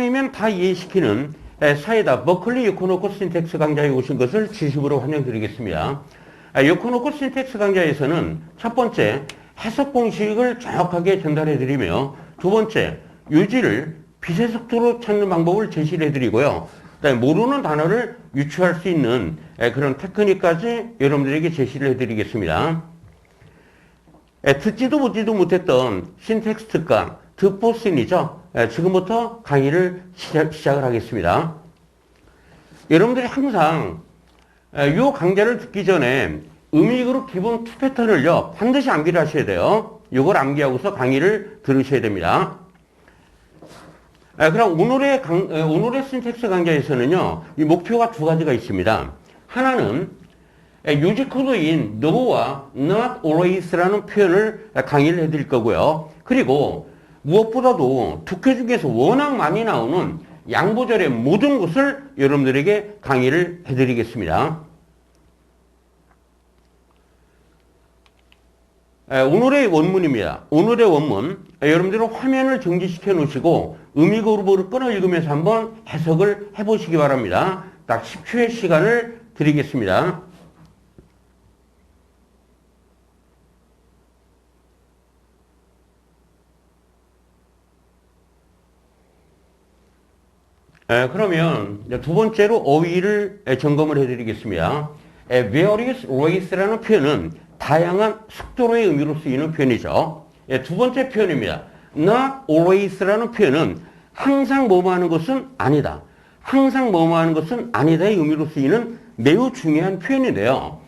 이면 다 이해시키는 에, 사이다 버클리 요코노코 신텍스 강좌에 오신 것을 진심으로 환영드리겠습니다. 아, 요코노코 신텍스 강좌에서는 첫 번째 해석 공식을 정확하게 전달해 드리며 두 번째 유지를 빛의 속도로 찾는 방법을 제시해 드리고요. 그다음에 모르는 단어를 유추할 수 있는 에, 그런 테크닉까지 여러분들에게 제시를 해 드리겠습니다. 에, 듣지도 보지도 못했던 신텍스 특 강 드포신이죠. 에, 지금부터 강의를 시작, 시작 을 하겠습니다. 여러분들이 항상 에, 이 강좌를 듣기 전에 음익으로 기본 투 패턴을요 반드시 암기를 하셔야 돼요. 이걸 암기하고서 강의를 들으셔야 됩니다. 에, 그럼 오늘의 강, 에, 오늘의 신텍스 강좌에서는요 이 목표가 두 가지가 있습니다. 하나는 유지 코드인 no와 not always라는 표현을 강의를 해드릴 거고요. 그리고 무엇보다도 독해 중에서 워낙 많이 나오는 양보절의 모든 것을 여러분들에게 강의를 해드리겠습니다. 에, 오늘의 원문입니다. 오늘의 원문 에, 여러분들은 화면을 정지시켜 놓으시고 의미 그룹을 끊어 읽으면서 한번 해석을 해보시기 바랍니다. 딱 10초의 시간을 드리겠습니다. 에, 그러면 이제 두 번째로 어휘를 에, 점검을 해드리겠습니다. 에, various race라는 표현은 다양한 속도로의 의미로 쓰이는 표현이죠. 예, 두 번째 표현입니다. not always라는 표현은 항상 뭐뭐 하는 것은 아니다. 항상 뭐뭐 하는 것은 아니다의 의미로 쓰이는 매우 중요한 표현인데요.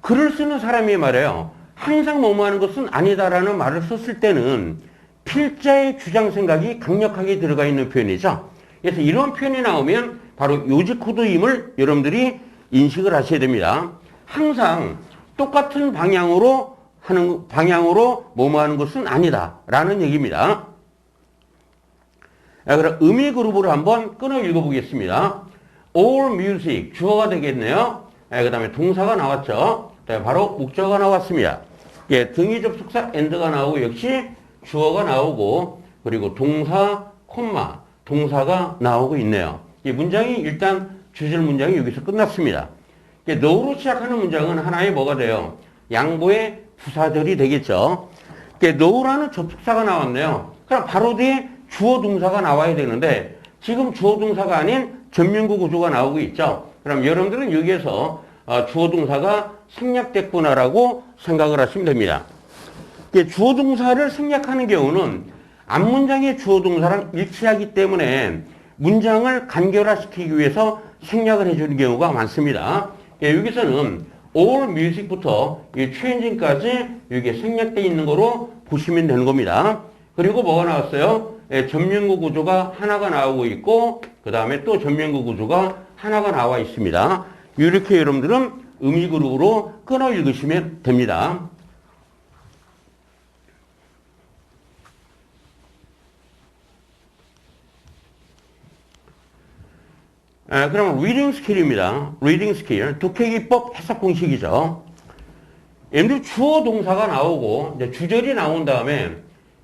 글을 쓰는 사람이 말이에요. 항상 뭐뭐 하는 것은 아니다라는 말을 썼을 때는 필자의 주장 생각이 강력하게 들어가 있는 표현이죠. 그래서 이런 표현이 나오면 바로 요지 코드임을 여러분들이 인식을 하셔야 됩니다. 항상 똑같은 방향으로 하는 방향으로 뭐뭐 하는 것은 아니다라는 얘기입니다. 자, 그럼 의미 그룹으로 한번 끊어 읽어보겠습니다. All music 주어가 되겠네요. 그 다음에 동사가 나왔죠. 네, 바로 목적어가 나왔습니다. 예, 등위 접속사 and가 나오고 역시 주어가 나오고 그리고 동사 콤마 동사가 나오고 있네요. 이 문장이 일단 주절 문장이 여기서 끝났습니다. 너로 시작하는 문장은 하나의 뭐가 돼요? 양보의 부사절이 되겠죠. 너라는 접속사가 나왔네요. 그럼 바로 뒤에 주어 동사가 나와야 되는데 지금 주어 동사가 아닌 전면구 구조가 나오고 있죠. 그럼 여러분들은 여기에서 어, 주어 동사가 생략됐구나라고 생각을 하시면 됩니다. 주어 동사를 생략하는 경우는 앞 문장의 주어 동사랑 일치하기 때문에 문장을 간결화시키기 위해서 생략을 해주는 경우가 많습니다. 예, 여기서는 all music부터 이 change까지 이게 생략되어 있는 거로 보시면 되는 겁니다. 그리고 뭐가 나왔어요? 예, 전면구 구조가 하나가 나오고 있고 그 다음에 또 전면구 구조가 하나가 나와 있습니다. 이렇게 여러분들은 의미 그룹으로 끊어 읽으시면 됩니다. 아, 그러면 리딩 스킬입니다. 리딩 스킬. 독해기법 해석 공식이죠. 예를 주어 동사가 나오고 이제 주절이 나온 다음에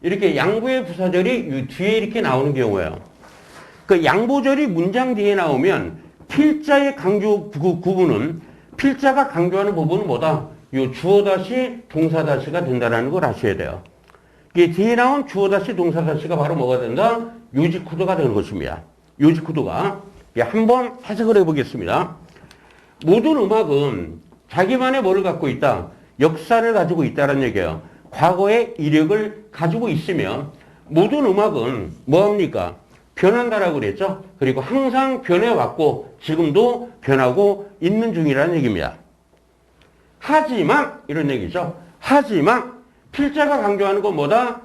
이렇게 양보의 부사절이 뒤에 이렇게 나오는 경우예요. 그 양보절이 문장 뒤에 나오면 필자의 강조 구, 구분은 필자가 강조하는 부분은 뭐다? 요 주어 다시 동사 다시가 된다라는 걸 아셔야 돼요. 이게 뒤에 나온 주어 다시 동사 다시가 바로 뭐가 된다? 요지 코드가 되는 것입니다. 요지 코드가 한번 해석을 해보겠습니다. 모든 음악은 자기만의 뭐를 갖고 있다? 역사를 가지고 있다는 얘기예요. 과거의 이력을 가지고 있으면 모든 음악은 뭐합니까? 변한다라고 그랬죠. 그리고 항상 변해왔고 지금도 변하고 있는 중이라는 얘기입니다. 하지만 이런 얘기죠. 하지만 필자가 강조하는 건 뭐다?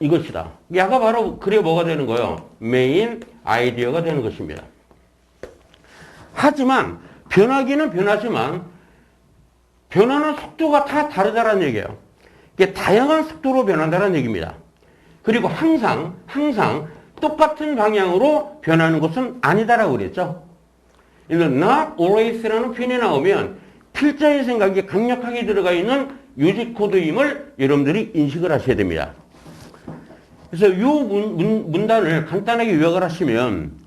이것이다. 야가 바로 그래 뭐가 되는 거예요? 메인 아이디어가 되는 것입니다. 하지만 변하기는 변하지만 변하는 속도가 다 다르다는 얘기예요. 이게 다양한 속도로 변한다는 얘기입니다. 그리고 항상 항상 똑같은 방향으로 변하는 것은 아니다라고 그랬죠. 이는 not always라는 표현이 나오면 필자의 생각이 강력하게 들어가 있는 유지 코드임을 여러분들이 인식을 하셔야 됩니다. 그래서 이 문, 문, 문단을 간단하게 요약을 하시면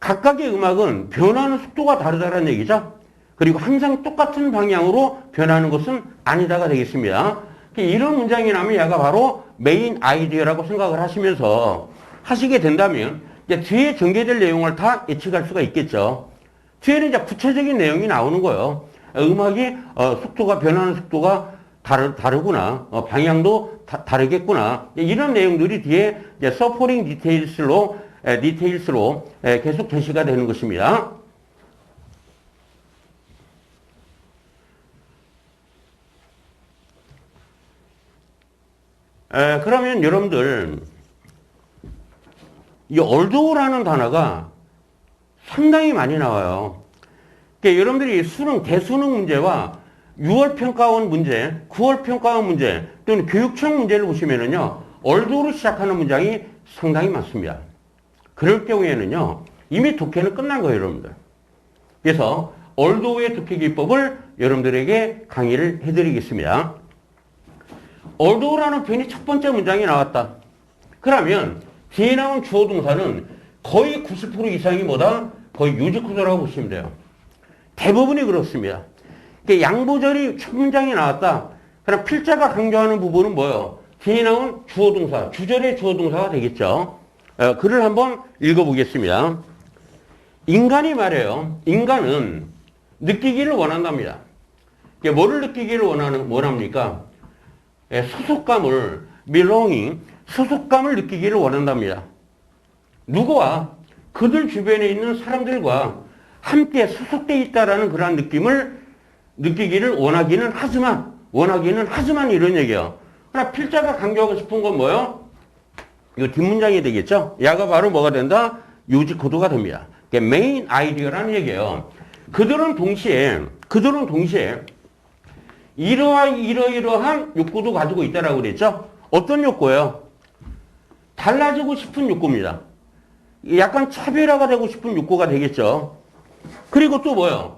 각각의 음악은 변하는 속도가 다르다는 얘기죠. 그리고 항상 똑같은 방향으로 변하는 것은 아니다가 되겠습니다. 이런 문장이 나면 얘가 바로 메인 아이디어라고 생각을 하시면서 하시게 된다면 이제 뒤에 전개될 내용을 다 예측할 수가 있겠죠. 뒤에는 이제 구체적인 내용이 나오는 거예요. 음악이 어, 속도가 변하는 속도가 다르, 다르구나. 어, 방향도 다, 르겠구나 이런 내용들이 뒤에 서포링 디테일스로 에, 디테일스로 에, 계속 제시가 되는 것입니다. 에, 그러면 여러분들 이 얼도라는 단어가 상당히 많이 나와요. 그러니까 여러분들이 수능 대수능 문제와 6월 평가원 문제, 9월 평가원 문제 또는 교육청 문제를 보시면은요 얼도로 시작하는 문장이 상당히 많습니다. 그럴 경우에는요 이미 독해는 끝난 거예요, 여러분들. 그래서 얼도의 독해 기법을 여러분들에게 강의를 해드리겠습니다. 얼도라는 표현이 첫 번째 문장에 나왔다. 그러면 뒤에 나온 주어 동사는 거의 90% 이상이 뭐다? 거의 유지구조라고 보시면 돼요. 대부분이 그렇습니다. 그러니까 양보절이 첫 문장에 나왔다. 그럼 필자가 강조하는 부분은 뭐예요? 뒤에 나온 주어 동사, 주절의 주어 동사가 되겠죠. 어, 글을 한번 읽어보겠습니다. 인간이 말해요. 인간은 느끼기를 원한답니다. 뭐를 느끼기를 원하는, 원합니까? 예, 소속감을, belonging, 소속감을 느끼기를 원한답니다. 누구와? 그들 주변에 있는 사람들과 함께 소속되어 있다라는 그러한 느낌을 느끼기를 원하기는 하지만, 원하기는 하지만 이런 얘기예요. 그러나 필자가 강조하고 싶은 건 뭐예요? 이거 뒷문장이 되겠죠? 야가 바로 뭐가 된다? 요지 코드가 됩니다. 메인 아이디어라는 얘기예요. 그들은 동시에, 그들은 동시에 이러한 이러이러한 욕구도 가지고 있다라고 그랬죠? 어떤 욕구예요? 달라지고 싶은 욕구입니다. 약간 차별화가 되고 싶은 욕구가 되겠죠. 그리고 또 뭐예요?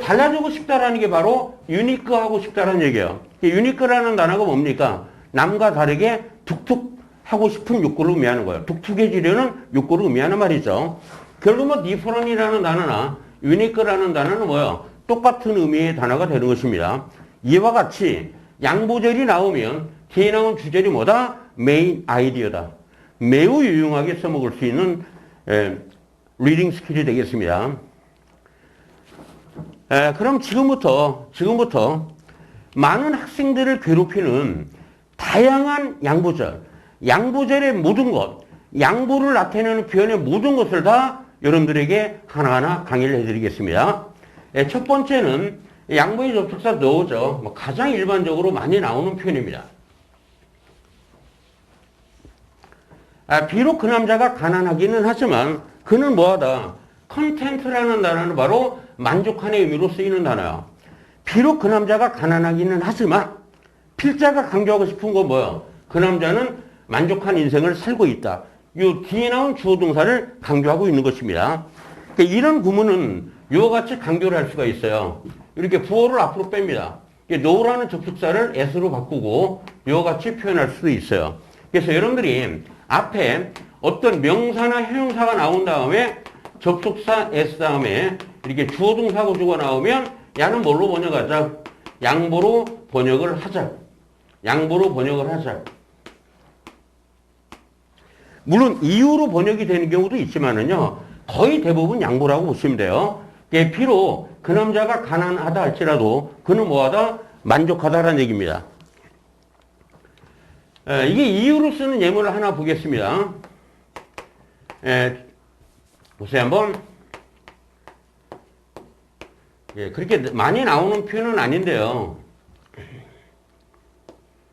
달라지고 싶다라는 게 바로 유니크하고 싶다라는 얘기예요. 유니크라는 단어가 뭡니까? 남과 다르게 독특 하고 싶은 욕구를 의미하는 거예요. 독특해지려는 욕구를 의미하는 말이죠. 결국 뭐 디퍼런이라는 단어나 유니크라는 단어는 뭐예요? 똑같은 의미의 단어가 되는 것입니다. 이와 같이 양보절이 나오면 뒤에 나온 주절이 뭐다? 메인 아이디어다. 매우 유용하게 써먹을 수 있는 에, 리딩 스킬이 되겠습니다. 에, 그럼 지금부터 지금부터 많은 학생들을 괴롭히는 다양한 양보절, 양보절의 모든 것, 양보를 나타내는 표현의 모든 것을 다 여러분들에게 하나하나 강의를 해드리겠습니다. 에, 첫 번째는 양보의 접속사 넣어죠. 뭐 가장 일반적으로 많이 나오는 표현입니다. 아, 비록 그 남자가 가난하기는 하지만 그는 뭐하다. 컨텐트라는 단어는 바로 만족하는 의미로 쓰이는 단어야. 비록 그 남자가 가난하기는 하지만 필자가 강조하고 싶은 건 뭐예요? 그 남자는 만족한 인생을 살고 있다. 이 뒤에 나온 주어 동사를 강조하고 있는 것입니다. 그러니까 이런 구문은 이와 같이 강조를 할 수가 있어요. 이렇게 부호를 앞으로 뺍니다. 노라는 접속사를 s로 바꾸고 이와 같이 표현할 수도 있어요. 그래서 여러분들이 앞에 어떤 명사나 형용사가 나온 다음에 접속사 S 다음에 이렇게 주어 동사 구조가 나오면 야는 뭘로 번역하자? 양보로 번역을 하자. 양보로 번역을 하자. 물론 이유로 번역이 되는 경우도 있지만은요. 거의 대부분 양보라고 보시면 돼요. 예, 비록 그 남자가 가난하다 할지라도 그는 뭐하다? 만족하다라는 얘기입니다. 에, 이게 이유로 쓰는 예문을 하나 보겠습니다. 에, 보세요 한번. 예, 그렇게 많이 나오는 표현은 아닌데요.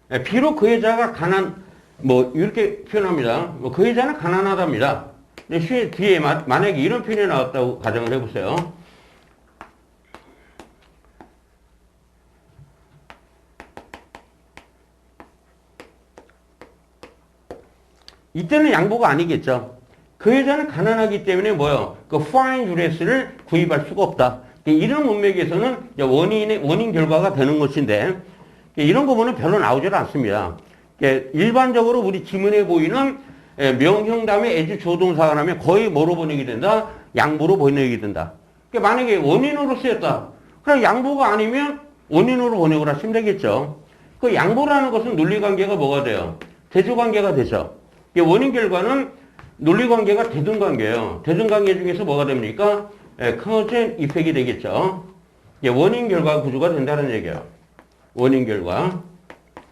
에, 비록 그 여자가 가난, 뭐, 이렇게 표현합니다. 뭐, 그 여자는 가난하답니다. 근데 뒤에 만약에 이런 표현이 나왔다고 가정을 해보세요. 이때는 양보가 아니겠죠. 그 여자는 가난하기 때문에 뭐요? 그 fine dress를 구입할 수가 없다. 이런 문맥에서는 원인의, 원인 결과가 되는 것인데, 이런 부분은 별로 나오질 않습니다. 예, 일반적으로 우리 지문에 보이는 예, 명형 다음에 애주 조동사가 나면 거의 뭐로 번역이 된다? 양보로 번역이 된다. 그러니까 만약에 원인으로 쓰였다. 그럼 양보가 아니면 원인으로 번역을 하시면 되겠죠. 그 양보라는 것은 논리관계가 뭐가 돼요? 대조관계가 되죠. 이 원인 결과는 논리관계가 대등관계예요. 대등관계 중에서 뭐가 됩니까? 예, 커젠 이펙이 되겠죠. 예, 원인 결과 구조가 된다는 얘기예요. 원인 결과.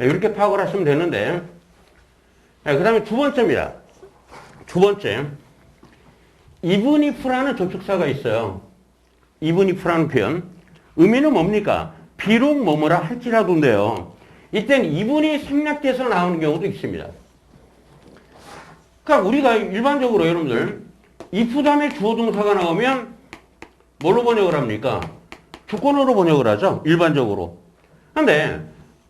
예, 이렇게 파악을 하시면 되는데 예, 그 다음에 두 번째입니다. 두 번째. if라는 접속사가 있어요. if라는 표현. 의미는 뭡니까? 비록 뭐뭐라 할지라도인데요. 이땐 이분이 생략돼서 나오는 경우도 있습니다. 그러니까 우리가 일반적으로 여러분들 if 다음에 주어 동사가 나오면 뭘로 번역을 합니까? 주권으로 번역을 하죠. 일반적으로. 근데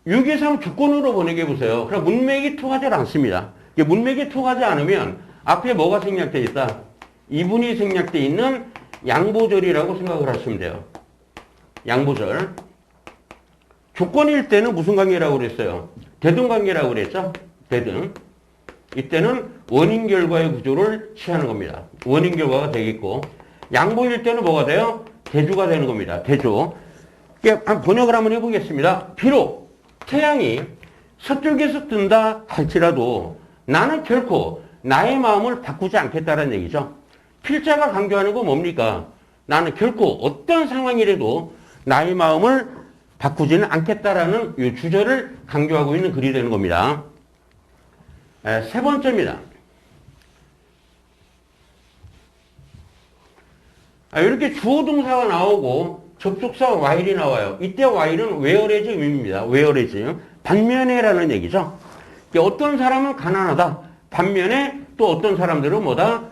유기상 주권으로 번역해 보세요. 그럼 문맥이 통하지 않습니다. 문맥이 통하지 않으면 앞에 뭐가 생략돼 있다? 이분이 생략돼 있는 양보절이라고 생각을 하시면 돼요. 양보절. 조건일 때는 무슨 관계라고 그랬어요? 대등 관계라고 그랬죠? 대등. 이때는 원인 결과의 구조를 취하는 겁니다. 원인 결과가 되겠고 양보일 때는 뭐가 돼요? 대조가 되는 겁니다. 대조. 번역을 한번 해보겠습니다. 비록 태양이 서쪽에서 뜬다 할지라도 나는 결코 나의 마음을 바꾸지 않겠다는 얘기죠. 필자가 강조하는 건 뭡니까? 나는 결코 어떤 상황이라도 나의 마음을 바꾸지는 않겠다라는 이 주제를 강조하고 있는 글이 되는 겁니다. 에, 세 번째입니다. 아, 이렇게 주어 동사가 나오고 접속사 while이 나와요. 이때 while은 whereas 의미입니다. whereas. 반면에라는 얘기죠. 어떤 사람은 가난하다. 반면에 또 어떤 사람들은 뭐다?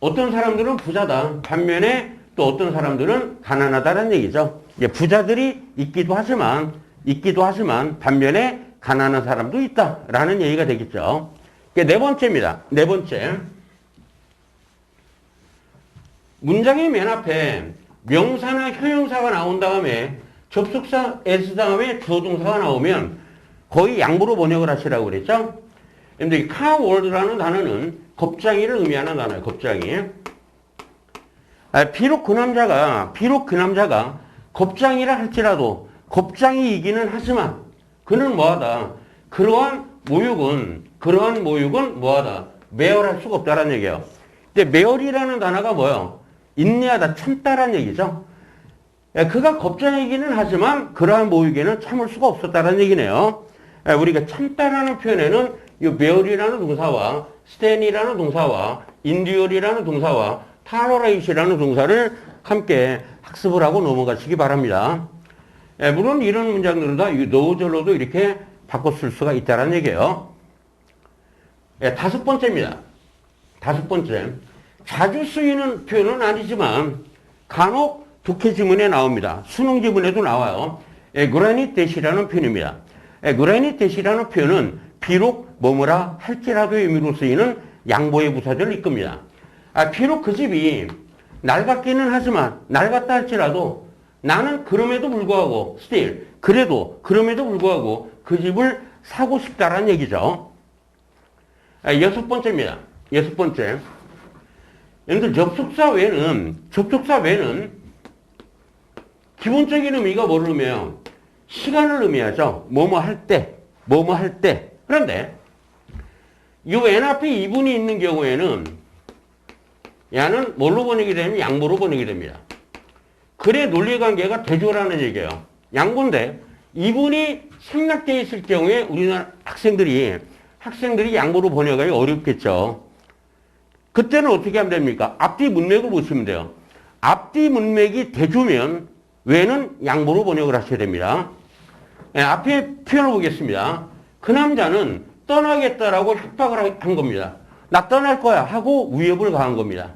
어떤 사람들은 부자다. 반면에 또 어떤 사람들은 가난하다는 얘기죠. 부자들이 있기도 하지만, 있기도 하지만, 반면에 가난한 사람도 있다라는 얘기가 되겠죠. 네 번째입니다. 네 번째. 문장의 맨 앞에 명사나 효용사가 나온 다음에 접속사 s 다음에 주어동사가 나오면 거의 양보로 번역을 하시라고 그랬죠. 근데 이 카월드라는 단어는 겁장이를 의미하는 단어예요. 겁장이. 아, 비록 그 남자가 비록 그 남자가 겁장이라 할지라도 겁장이이기는 하지만 그는 뭐하다. 그러한 모욕은 그러한 모욕은 뭐하다. 매열할 수가 없다라는 얘기예요. 근데 매열이라는 단어가 뭐예요? 인내하다, 참다라는 얘기죠. 예, 그가 겁장이기는 하지만 그러한 모욕에는 참을 수가 없었다라는 얘기네요. 예, 우리가 참다라는 표현에는 이 매열이라는 동사와 스탠이라는 동사와 인듀얼이라는 동사와 타로레이시라는 동사를 함께 학습을 하고 넘어가시기 바랍니다. 예, 물론 이런 문장들은 다 노절로도 이렇게 바꿔 쓸 수가 있다는 얘기예요. 예, 다섯 번째입니다. 다섯 번째. 자주 쓰이는 표현은 아니지만 간혹 독해 지문에 나옵니다. 수능 지문에도 나와요. 에그라니 대시라는 표현입니다. 에그라니 대시라는 표현은 비록 뭐뭐라 할지라도 의미로 쓰이는 양보의 부사절을 이끕니다. 아, 비록 그 집이 낡았기는 하지만 낡았다 할지라도 나는 그럼에도 불구하고 still 그래도 그럼에도 불구하고 그 집을 사고 싶다라는 얘기죠. 아, 여섯 번째입니다. 여섯 번째. 여러분들 접속사 외에는 접속사 외에는 기본적인 의미가 뭐를 의미해요? 시간을 의미하죠. 뭐뭐 할 때, 뭐뭐 할 때. 그런데 이 n 앞에 이분이 있는 경우에는 야는 뭘로 번역이 되면 양보로 번역이 됩니다. 글의 논리관계가 대조라는 얘기예요. 양보인데 이분이 생략되어 있을 경우에 우리나라 학생들이 학생들이 양보로 번역하기 어렵겠죠. 그때는 어떻게 하면 됩니까? 앞뒤 문맥을 보시면 돼요. 앞뒤 문맥이 대조면 외는 양보로 번역을 하셔야 됩니다. 네, 앞에 표현을 보겠습니다. 그 남자는 떠나겠다라고 협박을 한 겁니다. 나 떠날 거야 하고 위협을 가한 겁니다.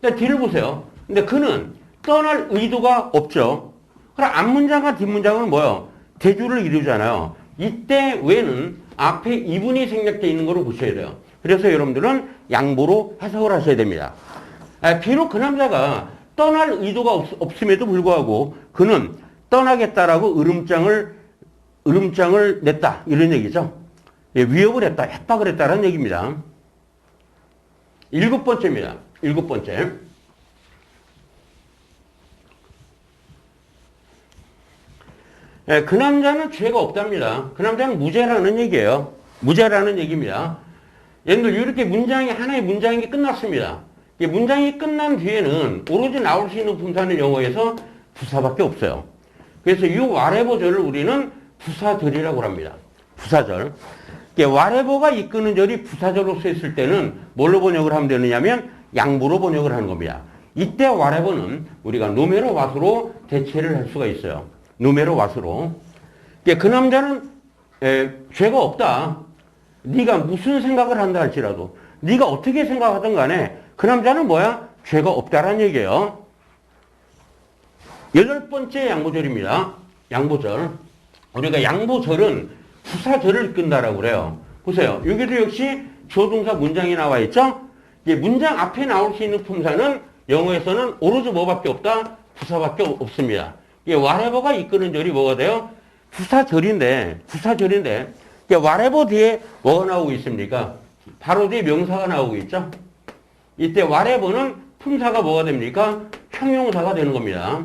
근데 뒤를 보세요. 근데 그는 떠날 의도가 없죠. 그럼 앞문장과 뒷문장은 뭐요? 대조를 이루잖아요. 이때 외는 앞에 이분이 생략되어 있는 것을 보셔야 돼요. 그래서 여러분들은 양보로 해석을 하셔야 됩니다. 비록 그 남자가 떠날 의도가 없, 음에도 불구하고 그는 떠나겠다라고 으름장을 으름장을 냈다 이런 얘기죠. 예, 위협을 했다, 했다 그랬다는 얘기입니다. 일곱 번째입니다. 일곱 번째. 예, 그 남자는 죄가 없답니다. 그 남자는 무죄라는 얘기예요. 무죄라는 얘기입니다. 얘들 이렇게 문장이 하나의 문장이 끝났습니다. 이 문장이 끝난 뒤에는 오로지 나올 수 있는 분사는 영어에서 부사밖에 없어요. 그래서 이 와레버절을 우리는 부사절이라고 합니다. 부사절. 와레버가 이끄는 절이 부사절로 쓰였을 때는 뭘로 번역을 하면 되느냐면 양보로 번역을 하는 겁니다. 이때 와레버는 우리가 누메로 왓으로 대체를 할 수가 있어요. 누메로 왓으로. 그 남자는 에, 죄가 없다. 네가 무슨 생각을 한다 할지라도 네가 어떻게 생각하든 간에 그 남자는 뭐야? 죄가 없다라는 얘기예요. 여덟 번째 양보절입니다. 양보절. 우리가 양보절은 부사절을 끈다라고 그래요. 보세요. 여기도 역시 조동사 문장이 나와 있죠? 이제 문장 앞에 나올 수 있는 품사는 영어에서는 오로지 뭐밖에 없다? 부사밖에 없습니다. 이게 whatever가 이끄는 절이 뭐가 돼요? 부사절인데, 부사절인데, whatever 뒤에 뭐가 나오고 있습니까? 바로 뒤에 명사가 나오고 있죠? 이때 whatever는 품사가 뭐가 됩니까? 형용사가 되는 겁니다.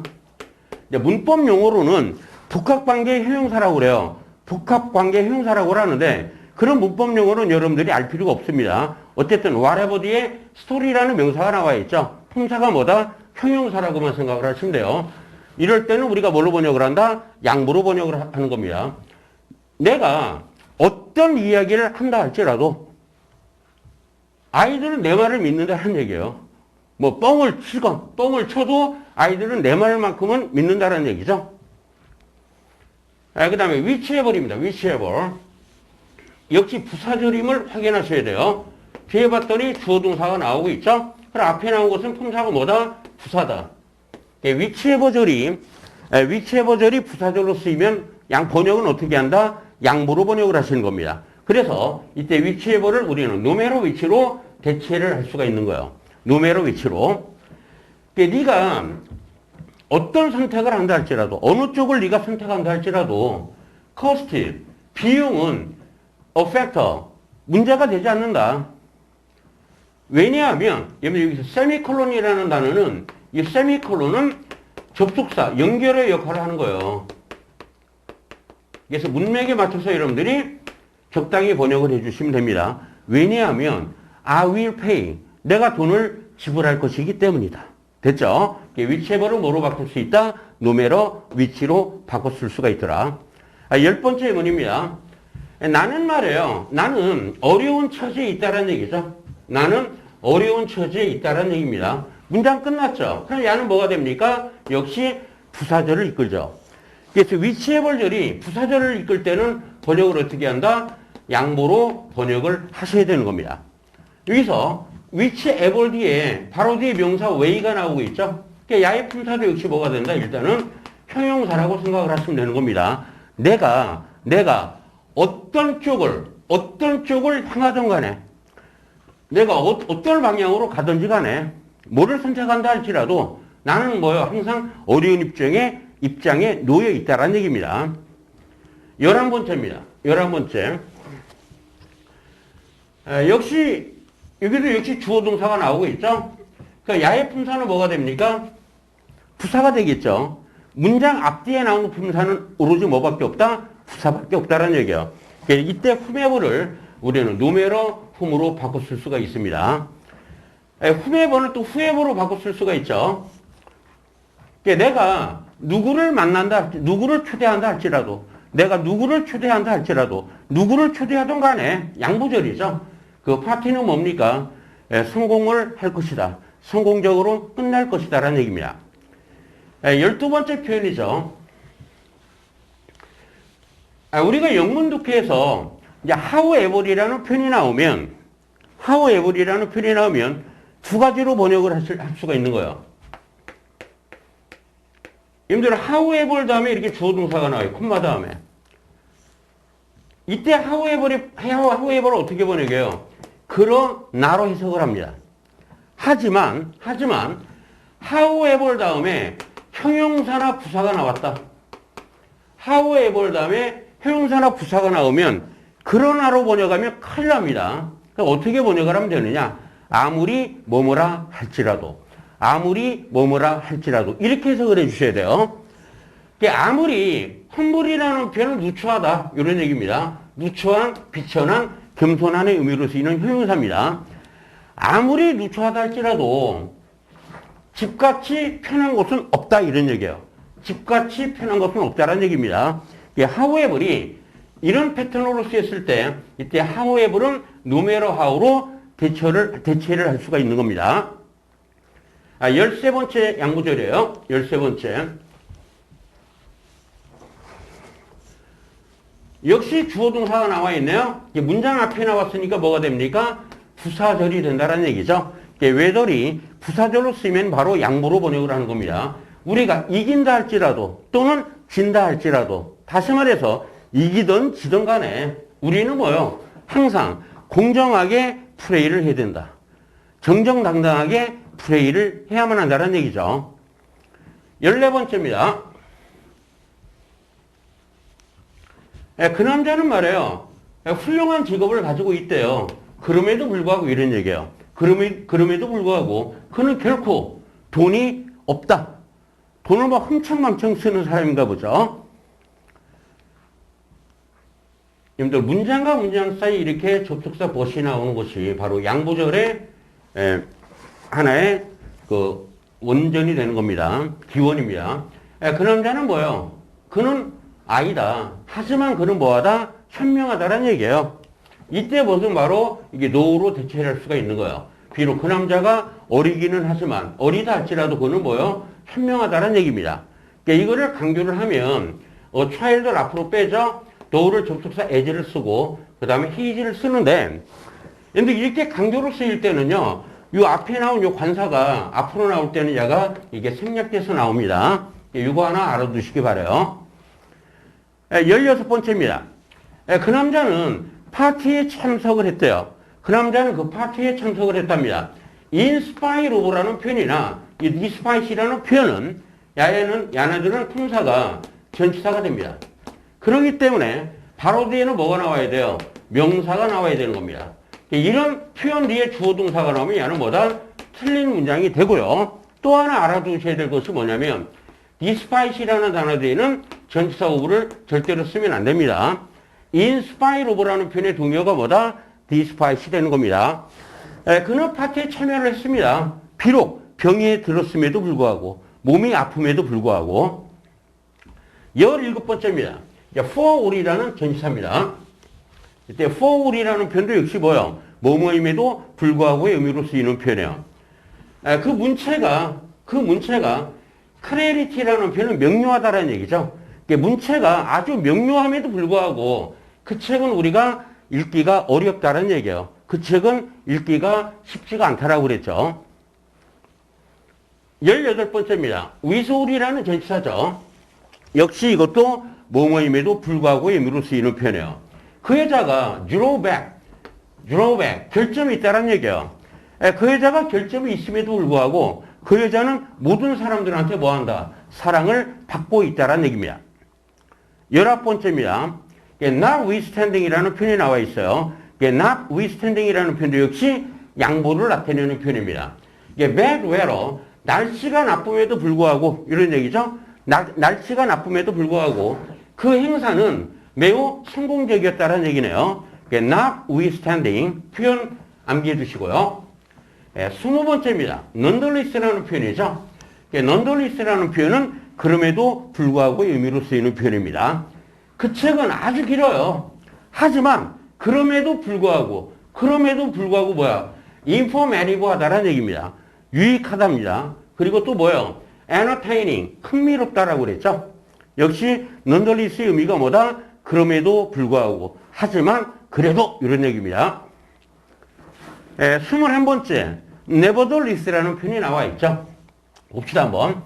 문법 용어로는 복합관계 형용사라고 그래요. 복합관계 형용사라고 하는데 그런 문법 용어는 여러분들이 알 필요가 없습니다. 어쨌든 whatever 뒤에 스토리라는 명사가 나와 있죠. 품사가 뭐다? 형용사라고만 생각을 하시면 돼요. 이럴 때는 우리가 뭘로 번역을 한다? 양보로 번역을 하는 겁니다. 내가 어떤 이야기를 한다 할지라도 아이들은 내 말을 믿는다는 얘기예요. 뭐 뻥을 치건 뻥을 쳐도 아이들은 내 말만큼은 믿는다는 얘기죠. 아, 그 다음에 위치해버립니다. 위치해버. 역시 부사절임을 확인하셔야 돼요. 뒤에 봤더니 주어동사가 나오고 있죠. 그럼 앞에 나온 것은 품사가 뭐다? 부사다. 위치해버절이 위치해버절이 부사절로 쓰이면 양 번역은 어떻게 한다? 양보로 번역을 하시는 겁니다. 그래서 이때 위치해버를 우리는 누메로 위치로 대체를 할 수가 있는 거예요. 누메로 위치로. 네가 어떤 선택을 한다 할지라도 어느 쪽을 네가 선택한다 할지라도 cost 비용은 a factor 문제가 되지 않는다. 왜냐하면 여기서 세미콜론이라는 단어는 이 세미콜론은 접속사 연결의 역할을 하는 거예요. 그래서 문맥에 맞춰서 여러분들이 적당히 번역을 해주시면 됩니다. 왜냐하면 I will pay 내가 돈을 지불할 것이기 때문이다. 됐죠? 위치해버를 뭐로 바꿀 수 있다? 노메로 위치로 쓸 수가 있더라. 아, 열 번째 예문입니다. 나는 말이에요. 나는 어려운 처지에 있다는 얘기죠. 나는 어려운 처지에 있다는 얘기입니다. 문장 끝났죠. 그럼 야는 뭐가 됩니까? 역시 부사절을 이끌죠. 그래서 위치해벌절이 부사절을 이끌 때는 번역을 어떻게 한다? 양보로 번역을 하셔야 되는 겁니다. 여기서 위치 에벌 뒤에 바로 뒤에 명사 웨이가 나오고 있죠. 그러니까 야의 품사도 역시 뭐가 된다? 일단은 형용사라고 생각을 하시면 되는 겁니다. 내가 내가 어떤 쪽을 어떤 쪽을 향하든 간에 내가 어, 어떤 방향으로 가든지 간에 뭐를 선택한다 할지라도 나는 뭐요? 항상 어려운 입장에 입장에 놓여 있다라는 얘기입니다. 열한 번째입니다. 열한 번째. 아, 역시 여기도 역시 주어 동사가 나오고 있죠. 그러니까 야의 품사는 뭐가 됩니까? 부사가 되겠죠. 문장 앞뒤에 나오는 품사는 오로지 뭐밖에 없다? 부사밖에 없다라는 얘기예요. 그러니까 이때 후메버를 우리는 노메러 훔으로 바꿔 쓸 수가 있습니다. 후메버는 또 후에버로 바꿔 쓸 수가 있죠. 그러니까 내가 누구를 만난다, 누구를 초대한다 할지라도, 내가 누구를 초대한다 할지라도, 누구를 초대하든 간에 양보절이죠. 그 파티는 뭡니까? 예, 성공을 할 것이다. 성공적으로 끝날 것이다. 라는 얘기입니다. 예, 열두 번째 표현이죠. 아, 우리가 영문 독해에서 이제 how에버리라는 표현이 나오면, how에버리라는 표현이 나오면 두 가지로 번역을 할 수가 있는 거예요. 여러분들 how에버 다음에 이렇게 주어 동사가 나와요. 콤마 다음에. 이때 how에버리, how에버를 어떻게 번역해요? 그러나로 해석을 합니다. 하지만, 하지만, however 다음에 형용사나 부사가 나왔다. however 다음에 형용사나 부사가 나오면 그러나로 번역하면 큰일 납니다. 그러니까 어떻게 번역을 하면 되느냐? 아무리 뭐뭐라 할지라도, 아무리 뭐뭐라 할지라도 이렇게 해석을 해주셔야 돼요. 아무리 험불이라는 표현은 누추하다 이런 얘기입니다. 누추한, 비천한, 겸손한의 의미로 쓰이는 형용사입니다. 아무리 누추하다 할지라도 집같이 편한 곳은 없다 이런 얘기예요. 집같이 편한 곳은 없다라는 얘기입니다. 하우에버이 이런 패턴으로 쓰였을 때 이때 하우에버는 누메로 하우로 대처를 대체를 할 수가 있는 겁니다. 아, 13번째 양구절이에요. 13번째. 역시 주어 동사가 나와 있네요. 문장 앞에 나왔으니까 뭐가 됩니까? 부사절이 된다는 얘기죠. 외절이 부사절로 쓰면 바로 양보로 번역을 하는 겁니다. 우리가 이긴다 할지라도 또는 진다 할지라도 다시 말해서 이기든 지든 간에 우리는 뭐요? 항상 공정하게 플레이를 해야 된다. 정정당당하게 플레이를 해야만 한다는 얘기죠. 14번째입니다. 예, 그 남자는 말이에요. 예, 훌륭한 직업을 가지고 있대요. 그럼에도 불구하고 이런 얘기예요. 그럼에, 그럼에도 불구하고 그는 결코 돈이 없다. 돈을 막 흥청망청 쓰는 사람인가 보죠. 여러분들 문장과 문장 사이 이렇게 접속사 벗이 나오는 것이 바로 양보절의 에, 하나의 그 원전이 되는 겁니다. 기원입니다. 에, 그 남자는 뭐예요? 그는 아이다. 하지만 그는 뭐하다? 현명하다라는 얘기예요. 이때 무슨 바로 이게 노후로 대체할 수가 있는 거예요. 비록 그 남자가 어리기는 하지만 어리다 할지라도 그는 뭐요? 현명하다는 얘기입니다. 그러니까 이거를 강조를 하면 어, 차일들 앞으로 빼죠. 노후를 접속사 as를 쓰고 그 다음에 heis를 쓰는데 근데 이렇게 강조를 쓰일 때는요. 이 앞에 나온 이 관사가 앞으로 나올 때는 얘가 이게 생략돼서 나옵니다. 이거 하나 알아두시기 바래요. 16번째입니다. 그 남자는 파티에 참석을 했대요. 그 남자는 그 파티에 참석을 했답니다. 인스파이로브라는 표현이나 이 디스파이시라는 표현은 야에는 야네들은 품사가 전치사가 됩니다. 그렇기 때문에 바로 뒤에는 뭐가 나와야 돼요? 명사가 나와야 되는 겁니다. 이런 표현 뒤에 주어 동사가 나오면 야는 뭐다? 틀린 문장이 되고요. 또 하나 알아두셔야 될 것이 뭐냐면 디스파이시라는 단어 뒤에는 전치사 오브를 절대로 쓰면 안 됩니다. 인스파이로브라는 표현의 동요가 뭐다? 디스파이시 되는 겁니다. 에, 그는 파티에 참여를 했습니다. 비록 병이 들었음에도 불구하고 몸이 아픔에도 불구하고 17번째입니다. for이라는 전치사입니다. 이때 for이라는 표현도 역시 뭐요? 뭐뭐임에도 불구하고의 의미로 쓰이는 표현이에요. 에, 그 문체가 그 문체가 크레리티라는 표현은 명료하다라는 얘기죠. 문체가 아주 명료함에도 불구하고 그 책은 우리가 읽기가 어렵다는 얘기예요. 그 책은 읽기가 쉽지가 않다라고 그랬죠. 18번째입니다. 위소울이라는 전치사죠. 역시 이것도 뭐뭐임에도 불구하고 의미로 쓰이는 표현이에요. 그 여자가 drawback, drawback, 결점이 있다는 얘기예요. 그 여자가 결점이 있음에도 불구하고 그 여자는 모든 사람들한테 뭐한다? 사랑을 받고 있다는 얘기입니다. 열아홉 번째입니다. notwithstanding이라는 표현이 나와 있어요. notwithstanding이라는 표현도 역시 양보를 나타내는 표현입니다. 이게 bad weather, 날씨가 나쁨에도 불구하고 이런 얘기죠. 날, 날씨가 나쁨에도 불구하고 그 행사는 매우 성공적이었다는 얘기네요. notwithstanding 표현 암기해 두시고요. 예, 스무 번째입니다. nonetheless라는 표현이죠. nonetheless라는 표현은 그럼에도 불구하고 의미로 쓰이는 표현입니다. 그 책은 아주 길어요. 하지만 그럼에도 불구하고 그럼에도 불구하고 뭐야? 인포메리브하다라는 얘기입니다. 유익하답니다. 그리고 또 뭐예요? entertaining, 흥미롭다라고 그랬죠. 역시 넌덜리스의 의미가 뭐다? 그럼에도 불구하고 하지만 그래도 이런 얘기입니다. 에, 21번째 nevertheless라는 표현이 나와 있죠. 봅시다 한번.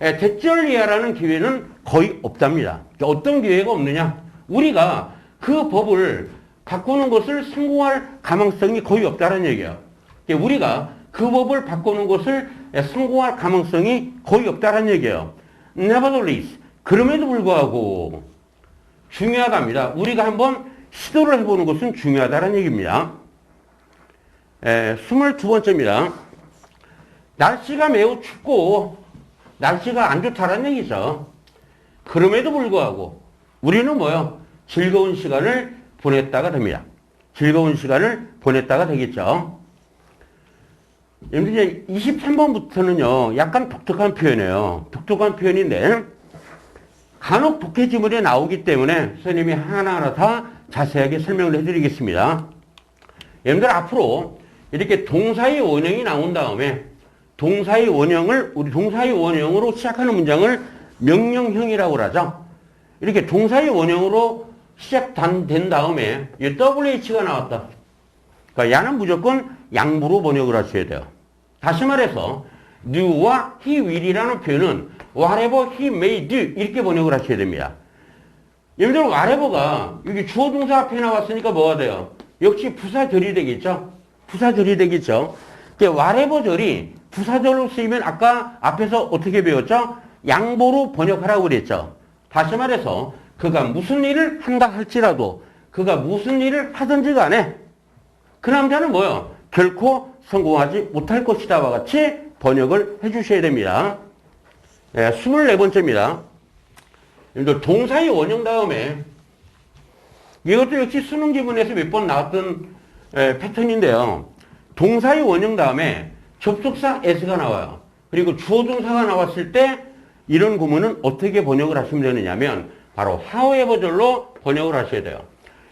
에, 대절리아라는 기회는 거의 없답니다. 어떤 기회가 없느냐? 우리가 그 법을 바꾸는 것을 성공할 가능성이 거의 없다는 얘기예요. 우리가 그 법을 바꾸는 것을 성공할 가능성이 거의 없다는 얘기예요. Nevertheless, 그럼에도 불구하고 중요하답니다. 우리가 한번 시도를 해보는 것은 중요하다는 얘기입니다. 에, 22번째입니다. 날씨가 매우 춥고 날씨가 안 좋다는 얘기죠. 그럼에도 불구하고 우리는 뭐요? 즐거운 시간을 보냈다가 됩니다. 즐거운 시간을 보냈다가 되겠죠. 이제 23번부터는요, 약간 독특한 표현이에요. 독특한 표현인데, 간혹 독해지물에 나오기 때문에 선생님이 하나하나 다 자세하게 설명을 해드리겠습니다. 여러분들 앞으로 이렇게 동사의 원형이 나온 다음에 동사의 원형을 우리 동사의 원형으로 시작하는 문장을 명령형이라고 하죠. 이렇게 동사의 원형으로 시작된 다음에 이 WH가 나왔다. 그러니까 야는 무조건 양보로 번역을 하셔야 돼요. 다시 말해서 new와 he will이라는 표현은 whatever he may do 이렇게 번역을 하셔야 됩니다. 여러분들 whatever가 여기 주어 동사 앞에 나왔으니까 뭐가 돼요? 역시 부사절이 되겠죠? 부사절이 되겠죠? whatever절이 부사절로 쓰이면 아까 앞에서 어떻게 배웠죠? 양보로 번역하라고 그랬죠? 다시 말해서 그가 무슨 일을 한다 할지라도 그가 무슨 일을 하든지 간에 그 남자는 뭐요? 결코 성공하지 못할 것이다와 같이 번역을 해 주셔야 됩니다. 네, 24번째입니다. 여러분들 동사의 원형 다음에 이것도 역시 수능 지문에서 몇 번 나왔던 에, 패턴인데요. 동사의 원형 다음에 접속사 s가 나와요. 그리고 주어 동사가 나왔을 때 이런 구문은 어떻게 번역을 하시면 되느냐면 바로 however절로 번역을 하셔야 돼요.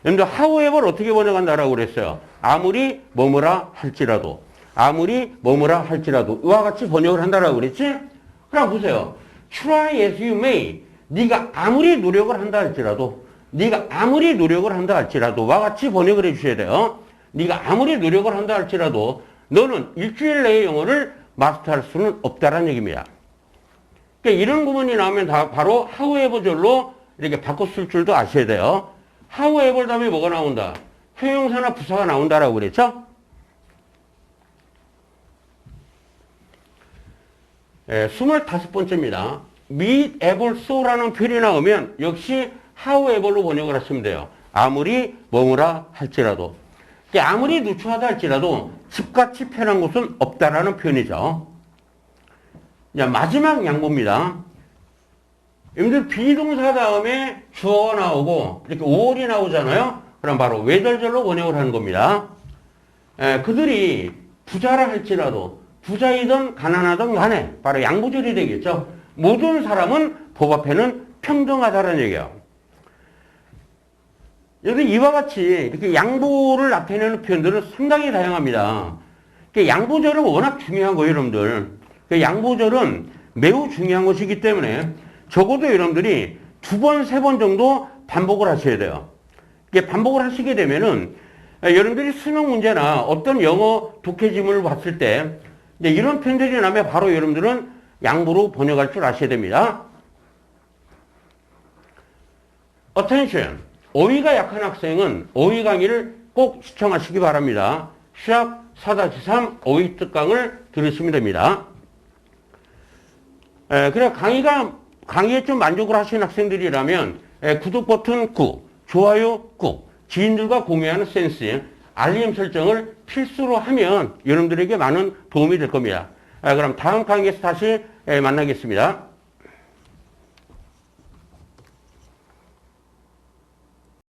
여러분들 however 어떻게 번역한다라고 그랬어요. 아무리 뭐뭐라 할지라도 아무리 뭐뭐라 할지라도 이와 같이 번역을 한다라고 그랬지? 그럼 보세요. try as you may 네가 아무리 노력을 한다 할지라도 네가 아무리 노력을 한다 할지라도 와 같이 번역을 해 주셔야 돼요. 네가 아무리 노력을 한다 할지라도 너는 일주일 내에 영어를 마스터할 수는 없다라는 얘기입니다. 그러니까 이런 구문이 나오면 다 바로 however절로 이렇게 바꿨을 줄도 아셔야 돼요. however 다음에 뭐가 나온다? 형용사나 부사가 나온다라고 그랬죠? 예, 25번째입니다. meet ever so라는 표현이 나오면 역시 however로 번역을 하시면 돼요. 아무리 뭐뭐라 할지라도. 아무리 누추하다 할지라도 집같이 편한 곳은 없다라는 표현이죠. 자, 마지막 양보입니다. 여러분들 비동사 다음에 주어가 나오고 이렇게 5월이 나오잖아요. 그럼 바로 외절절로 번역을 하는 겁니다. 에, 그들이 부자라 할지라도 부자이든 가난하든 간에 바로 양보절이 되겠죠. 모든 사람은 법 앞에는 평등하다는 얘기예요. 여기 이와 같이 이렇게 양보를 나타내는 표현들은 상당히 다양합니다. 양보절은 워낙 중요한 거예요, 여러분들. 양보절은 매우 중요한 것이기 때문에 적어도 여러분들이 두 번, 세 번 정도 반복을 하셔야 돼요. 반복을 하시게 되면은 여러분들이 수능 문제나 어떤 영어 독해 지문을 봤을 때 이런 표현들이 나면 바로 여러분들은 양보로 번역할 줄 아셔야 됩니다. attention. 어휘가 약한 학생은 어휘 강의를 꼭 시청하시기 바랍니다. 시합 4-3 어휘 특강을 들으시면 됩니다. 에, 그래 강의가 강의에 좀 만족을 하시는 학생들이라면 에, 구독 버튼 꾹, 좋아요 꾹, 지인들과 공유하는 센스, 알림 설정을 필수로 하면 여러분들에게 많은 도움이 될 겁니다. 아, 그럼 다음 강의에서 다시 에, 만나겠습니다.